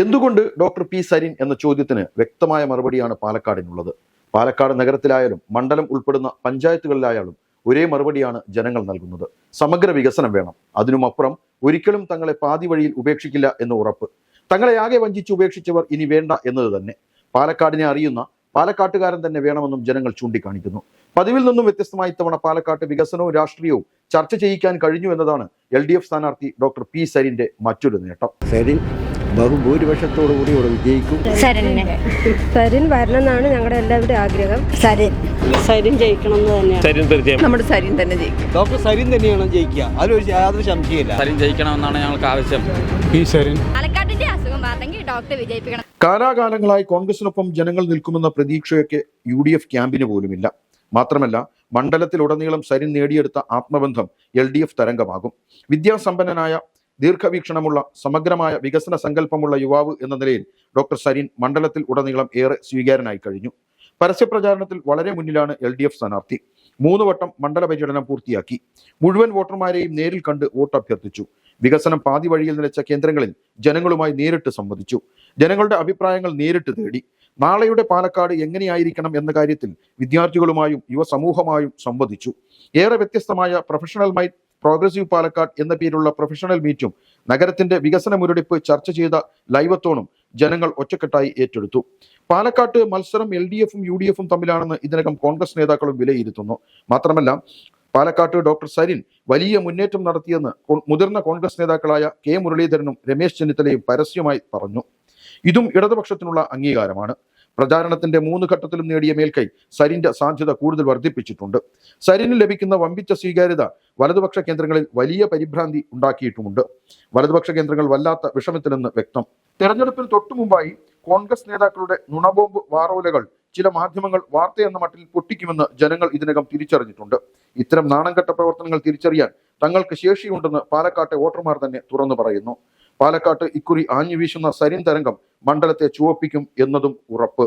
എന്തുകൊണ്ട് doctor P Sarin എന്ന ചോദ്യത്തിന് വ്യക്തമായ മറുപടിയാണ് പാലക്കാടിനുള്ളത്? പാലക്കാട് നഗരത്തിലായാലും മണ്ഡലം ഉൾപ്പെടുന്ന പഞ്ചായത്തുകളിലായാലും ഒരേ മറുപടിയാണ് ജനങ്ങൾ നൽകുന്നത്. സമഗ്ര വികസനം വേണം. അതിനുമപ്പുറം ഒരിക്കലും തങ്ങളെ പാതി വഴിയിൽ ഉപേക്ഷിക്കില്ല എന്ന് ഉറപ്പ്. തങ്ങളെ ആകെ വഞ്ചിച്ച് ഉപേക്ഷിച്ചവർ ഇനി വേണ്ട എന്നത് തന്നെ. പാലക്കാടിനെ അറിയുന്ന പാലക്കാട്ടുകാരൻ തന്നെ വേണമെന്നും ജനങ്ങൾ ചൂണ്ടിക്കാണിക്കുന്നു. പതിവിൽ നിന്നും വ്യത്യസ്തമായി തവണ പാലക്കാട്ട് വികസനവും രാഷ്ട്രീയവും ചർച്ച ചെയ്യിക്കാൻ കഴിഞ്ഞു എന്നതാണ് എൽ ഡി എഫ് സ്ഥാനാർത്ഥി ഡോക്ടർ പി സരിന്റെ മറ്റൊരു നേട്ടം. സരിൻ ബഹുഭൂരിപക്ഷത്തോടു കൂടി ഇവിടെ വിജയിക്കും. സരിൻ വരണം എന്നാണ് ഞങ്ങളുടെ എല്ലാവരുടെയും ആഗ്രഹം. സരൺ സരിൻ ജയിക്കണം എന്ന് തന്നെയാണ്. സരിൻ തീർച്ചയായും നമ്മുടെ സരിൻ തന്നെ ജയിക്കും. ഡോക്ടർ സരിൻ തന്നെയാണ് ജയിക്കുക? അതിലൊരു യാതൊരു സംശയമില്ല സരിൻ ജയിക്കണമെന്നാണ് ഞങ്ങൾക്ക് ആവശ്യം. പാലക്കാടിന്റെ അസുഖം പറഞ്ഞെങ്കിൽ ഡോക്ടർ വിജയിപ്പിക്കണം. കാലാകാലങ്ങളായി കോൺഗ്രസിനൊപ്പം ജനങ്ങൾ നിൽക്കുമെന്ന പ്രതീക്ഷയൊക്കെ യു ഡി എഫ് ക്യാമ്പിന് പോലുമില്ല. മാത്രമല്ല മണ്ഡലത്തിലുടനീളം സരിൻ നേടിയെടുത്ത ആത്മബന്ധം എൽ ഡി എഫ് തരംഗമാകും. വിദ്യാസമ്പന്നനായ ദീർഘവീക്ഷണമുള്ള സമഗ്രമായ വികസന സങ്കല്പമുള്ള യുവാവ് എന്ന നിലയിൽ ഡോക്ടർ സരീൻ മണ്ഡലത്തിൽ ഉടനീളം ഏറെ സ്വീകാരനായി കഴിഞ്ഞു. പരസ്യപ്രചാരണത്തിൽ വളരെ മുന്നിലാണ് എൽ ഡി എഫ് സ്ഥാനാർത്ഥി. മൂന്ന് വട്ടം മണ്ഡല പര്യടനം പൂർത്തിയാക്കി. മുഴുവൻ വോട്ടർമാരെയും നേരിൽ കണ്ട് വോട്ട് അഭ്യർത്ഥിച്ചു വികസനം പാതി വഴിയിൽ നിലച്ച കേന്ദ്രങ്ങളിൽ ജനങ്ങളുമായി നേരിട്ട് സംവദിച്ചു. ജനങ്ങളുടെ അഭിപ്രായങ്ങൾ നേരിട്ട് തേടി. നാളെയുടെ പാലക്കാട് എങ്ങനെയായിരിക്കണം എന്ന കാര്യത്തിൽ വിദ്യാർത്ഥികളുമായും യുവസമൂഹമായും സംവദിച്ചു. ഏറെ വ്യത്യസ്തമായ പ്രൊഫഷണൽ മൈ പ്രോഗ്രസീവ് പാലക്കാട് എന്ന പേരിലുള്ള പ്രൊഫഷണൽ മീറ്റും നഗരത്തിന്റെ വികസന മുരടിപ്പ് ചർച്ച ചെയ്ത ലൈവത്തോണും ജനങ്ങൾ ഒറ്റക്കെട്ടായി ഏറ്റെടുത്തു. പാലക്കാട്ട് മത്സരം എൽ ഡി എഫും യു ഡി എഫും തമ്മിലാണെന്ന് ഇതിനകം കോൺഗ്രസ് നേതാക്കളും വിലയിരുത്തുന്നു. മാത്രമല്ല പാലക്കാട്ട് ഡോക്ടർ സരിൻ വലിയ മുന്നേറ്റം നടത്തിയെന്ന് മുതിർന്ന കോൺഗ്രസ് നേതാക്കളായ കെ മുരളീധരനും രമേശ് ചെന്നിത്തലയും പരസ്യമായി പറഞ്ഞു. ഇതും ഇടതുപക്ഷത്തിനുള്ള അംഗീകാരമാണ്. പ്രചാരണത്തിന്റെ മൂന്ന് ഘട്ടത്തിലും നേടിയ മേൽക്കൈ സരിന്റെ സാധ്യത കൂടുതൽ വർദ്ധിപ്പിച്ചിട്ടുണ്ട്. സരിന് ലഭിക്കുന്ന വമ്പിച്ച സ്വീകാര്യത വലതുപക്ഷ കേന്ദ്രങ്ങളിൽ വലിയ പരിഭ്രാന്തി ഉണ്ടാക്കിയിട്ടുമുണ്ട്. വലതുപക്ഷ കേന്ദ്രങ്ങൾ വല്ലാത്ത വിഷമത്തിലെന്ന് വ്യക്തം. തെരഞ്ഞെടുപ്പിന് തൊട്ടു മുമ്പായി കോൺഗ്രസ് നേതാക്കളുടെ നുണബോംബ് വാറോലകൾ ചില മാധ്യമങ്ങൾ വാർത്ത എന്ന മട്ടിൽ പൊട്ടിക്കുമെന്ന് ജനങ്ങൾ ഇതിനകം തിരിച്ചറിഞ്ഞിട്ടുണ്ട്. ഇത്തരം നാണംകെട്ട പ്രവർത്തനങ്ങൾ തിരിച്ചറിയാൻ തങ്ങൾക്ക് ശേഷിയുണ്ടെന്ന് പാലക്കാട്ടെ വോട്ടർമാർ തന്നെ തുറന്നു പറയുന്നു. പാലക്കാട്ട് ഇക്കുറി ആഞ്ഞു വീശുന്ന സരിൻ തരംഗം മണ്ഡലത്തെ ചുവപ്പിക്കും എന്നതും ഉറപ്പ്.